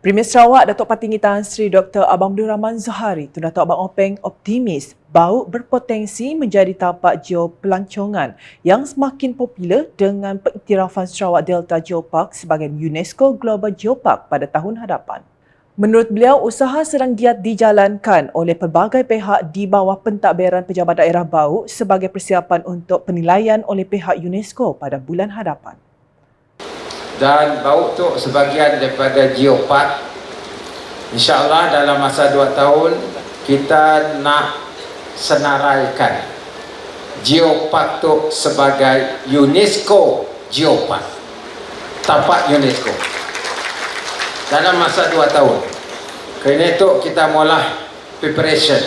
Premier Sarawak Datuk Patinggi Tan Sri Dr. Abang Abdul Rahman Zahari tu Datuk Abang Openg optimis bau berpotensi menjadi tapak geopelancongan yang semakin popular dengan pengiktirafan Sarawak Delta Geopark sebagai UNESCO Global Geopark pada tahun hadapan. Menurut beliau, usaha sedang giat dijalankan oleh pelbagai pihak di bawah pentadbiran Pejabat Daerah Bau sebagai persiapan untuk penilaian oleh pihak UNESCO pada bulan hadapan dan bau tu sebahagian daripada geopark. InsyaAllah dalam masa dua tahun kita nak senaraikan geopark tu sebagai UNESCO geopark. Tapak UNESCO. Dalam masa dua tahun kerana itu kita mula preparation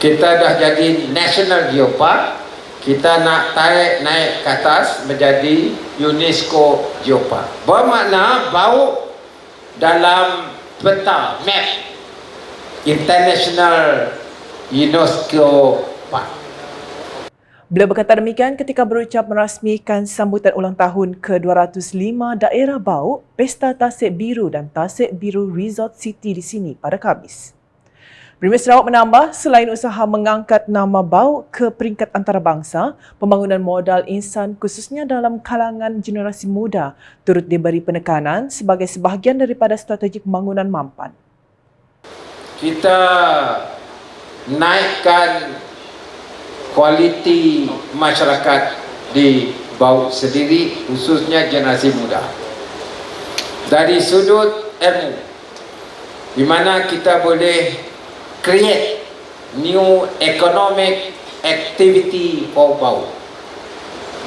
kita dah jadi national geopark kita nak tarik naik ke atas menjadi UNESCO Geopark. Bermakna bau dalam peta map International UNESCO Park. Beliau berkata demikian ketika berucap merasmikan sambutan ulang tahun ke-205 daerah bau Pesta Tasik Biru dan Tasik Biru Resort City di sini pada Khamis. Premier Sarawak menambah, selain usaha mengangkat nama bau ke peringkat antarabangsa, pembangunan modal insan khususnya dalam kalangan generasi muda turut diberi penekanan sebagai sebahagian daripada strategi pembangunan mampan. Kita naikkan kualiti masyarakat di bau sendiri khususnya generasi muda. Dari sudut ilmu, di mana kita boleh create new economic activity for Bau.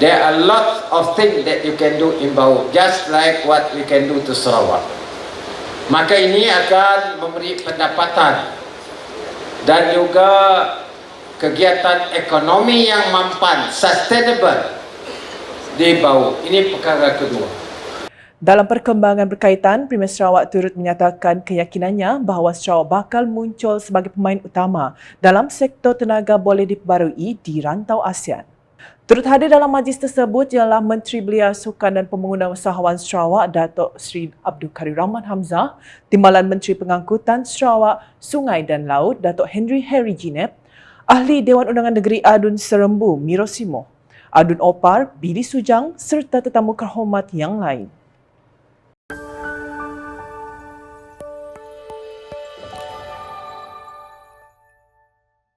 There are lots of things that you can do in Bau, just like what we can do to Sarawak. Maka ini akan memberi pendapatan dan juga kegiatan ekonomi yang mampan, sustainable di Bau. Ini perkara kedua. Dalam perkembangan berkaitan, Premier Sarawak turut menyatakan keyakinannya bahawa Sarawak bakal muncul sebagai pemain utama dalam sektor tenaga boleh diperbarui di rantau ASEAN. Turut hadir dalam majlis tersebut ialah Menteri Belia Sukan dan Pembangunan Usahawan Sarawak Datuk Sri Abdul Karim Rahman Hamzah, Timbalan Menteri Pengangkutan Sarawak, Sungai dan Laut Datuk Henry Harry Jinep, Ahli Dewan Undangan Negeri Adun Serembu Miro Simo, Adun Opar Billy Sujang serta tetamu kehormat yang lain.